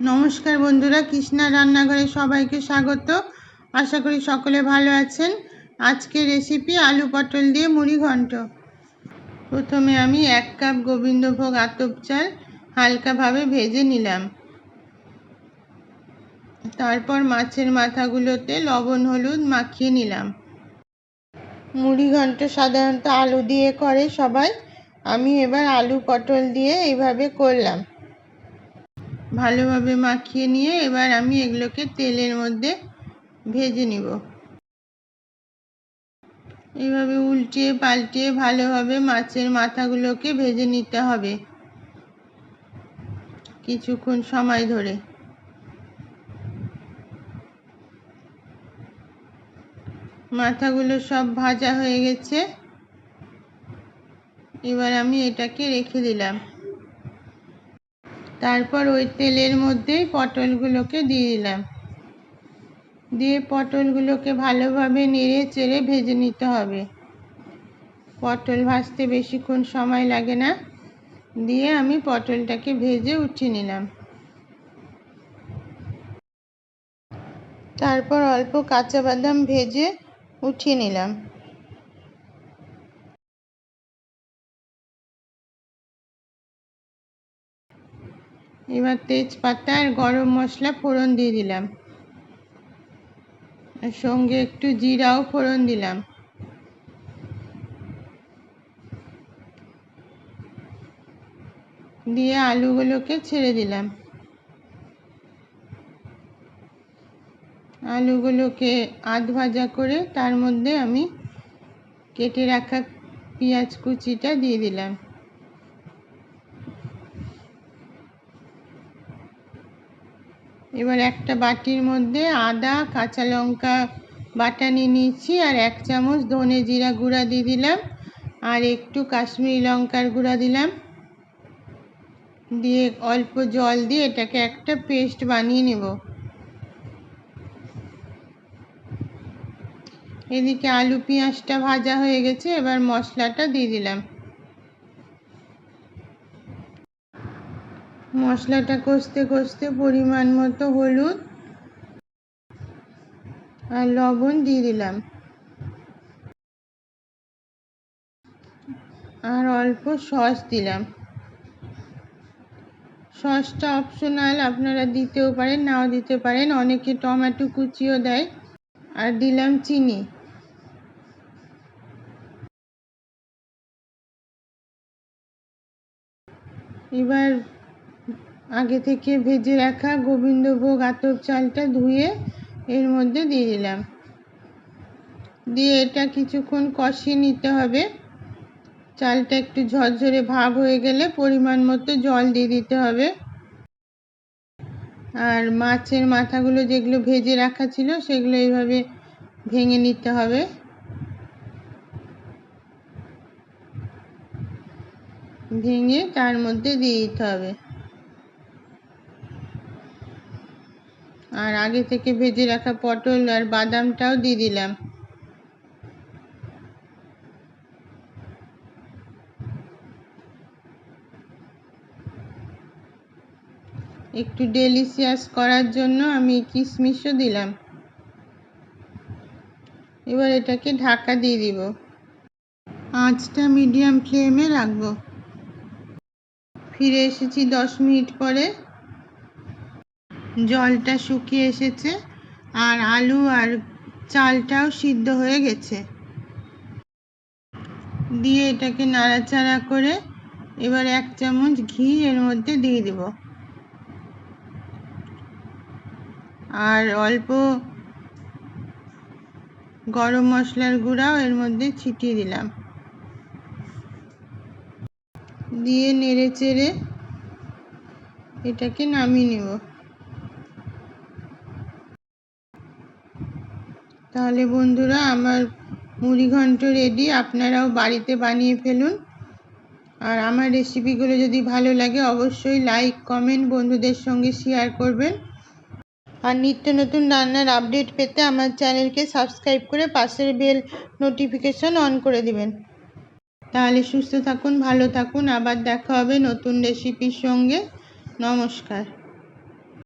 নমস্কার বন্ধুরা, কৃষ্ণা রান্নাঘরে সবাইকে স্বাগত। আশা করি সকলে ভালো আছেন। আজকে রেসিপি আলু পটল দিয়ে মুড়ি ঘন্ট। প্রথমে আমি এক কাপ গোবিন্দভোগ আতপ চাল হালকাভাবে ভেজে নিলাম। তারপর মাছের মাথাগুলোতে লবণ, হলুদ মাখিয়ে নিলাম। মুড়ি ঘন্ট সাধারণত আলু দিয়ে করে সবাই। আমি এবার আলু পটল দিয়ে এইভাবে করলাম। ভালোভাবে মাখিয়ে নিয়ে এবার আমি এগুলোকে তেলের মধ্যে ভেজে নিব। এইভাবে উল্টিয়ে পাল্টিয়ে ভালোভাবে মাছের মাথাগুলোকে ভেজে নিতে হবে কিছুক্ষণ সময় ধরে। মাথাগুলো সব ভাজা হয়ে গেছে। এবার আমি এটাকে রেখে দিলাম। তারপর ওই তেলের মধ্যেই পটলগুলোকে দিয়ে দিলাম। দিয়ে পটলগুলোকে ভালোভাবে নেড়ে চেড়ে ভেজে নিতে হবে। পটল ভাজতে বেশিক্ষণ সময় লাগে না। দিয়ে আমি পটলটাকে ভেজে উঠিয়ে নিলাম। তারপর অল্প কাঁচা বাদাম ভেজে উঠিয়ে নিলাম। এবার তেজপাতা আর গরম মশলা ফোড়ন দিয়ে দিলাম। আর সঙ্গে একটু জিরাও ফোড়ন দিলাম। দিয়ে আলুগুলোকে ছেড়ে দিলাম। আলুগুলোকে আধ ভাজা করে তার মধ্যে আমি কেটে রাখা পেঁয়াজ কুচিটা দিয়ে দিলাম। এবার একটা বাটির মধ্যে আদা, কাঁচা লঙ্কা বাটা নিয়ে নিয়েছি আর এক চামচ ধনে জিরা গুঁড়া দিয়ে দিলাম আর একটু কাশ্মীরি লঙ্কার গুঁড়া দিলাম। দিয়ে অল্প জল দিয়ে এটাকে একটা পেস্ট বানিয়ে নেব। এদিকে আলু পেঁয়াজটা ভাজা হয়ে গেছে, এবার মশলাটা দিয়ে দিলাম। মশলাটা কষতে কষতে পরিমাণ মতো হলুদ আর লবণ দিয়ে দিলাম। আর অল্প সস দিলাম। সসটা অপশনাল, আপনারা দিতেও পারেন, নাও দিতে পারেন। অনেকে টমেটো কুচিও দেয়। আর দিলাম চিনি। এবার আগে থেকে ভেজে রাখা গোবিন্দভোগ আতপ চালটা ধুয়ে এর মধ্যে দিয়ে দিলাম। দিয়ে এটা কিছুক্ষণ কষিয়ে নিতে হবে। চালটা একটু ঝরঝরে ভাব হয়ে গেলে পরিমাণ মতো জল দিয়ে দিতে হবে। আর মাছের মাথাগুলো যেগুলো ভেজে রাখা ছিল সেগুলো এইভাবে ভেঙে নিতে হবে। ভেঙে তার মধ্যে দিয়ে দিতে হবে। আর আগে থেকে ভেজে রাখা পটল আর বাদামটাও দিয়ে দিলাম। একটু ডেলিশিয়াস করার জন্য আমি কিশমিশও দিলাম। এবার এটাকে ঢাকা দিয়ে দিব। আঁচটা মিডিয়াম ফ্লেমে রাখব। ফিরে এসেছি দশ মিনিট পরে। জলটা শুকিয়ে এসেছে আর আলু আর চালটাও সিদ্ধ হয়ে গেছে। দিয়ে এটাকে নাড়াচাড়া করে এবার এক চামচ ঘি এর মধ্যে দিয়ে দেব। আর অল্প গরম মশলার গুঁড়াও এর মধ্যে ছিটিয়ে দিলাম। দিয়ে নেড়ে চেড়ে এটাকে নামিয়ে নেব। তাহলে বন্ধুরা, আমার মুড়ি ঘন্ট রেডি আপনারাও বাড়িতে বানিয়ে ফেলুন। আর আমার রেসিপিগুলো যদি ভালো লাগে, অবশ্যই লাইক কমেন্ট বন্ধুদের সঙ্গে শেয়ার করবেন। আর নিত্য নতুন রান্নার আপডেট পেতে আমার চ্যানেলকে সাবস্ক্রাইব করে পাশের বেল নোটিফিকেশন অন করে দিবেন। তাহলে সুস্থ থাকুন, ভালো থাকুন, আবার দেখা হবে নতুন রেসিপির সঙ্গে। নমস্কার।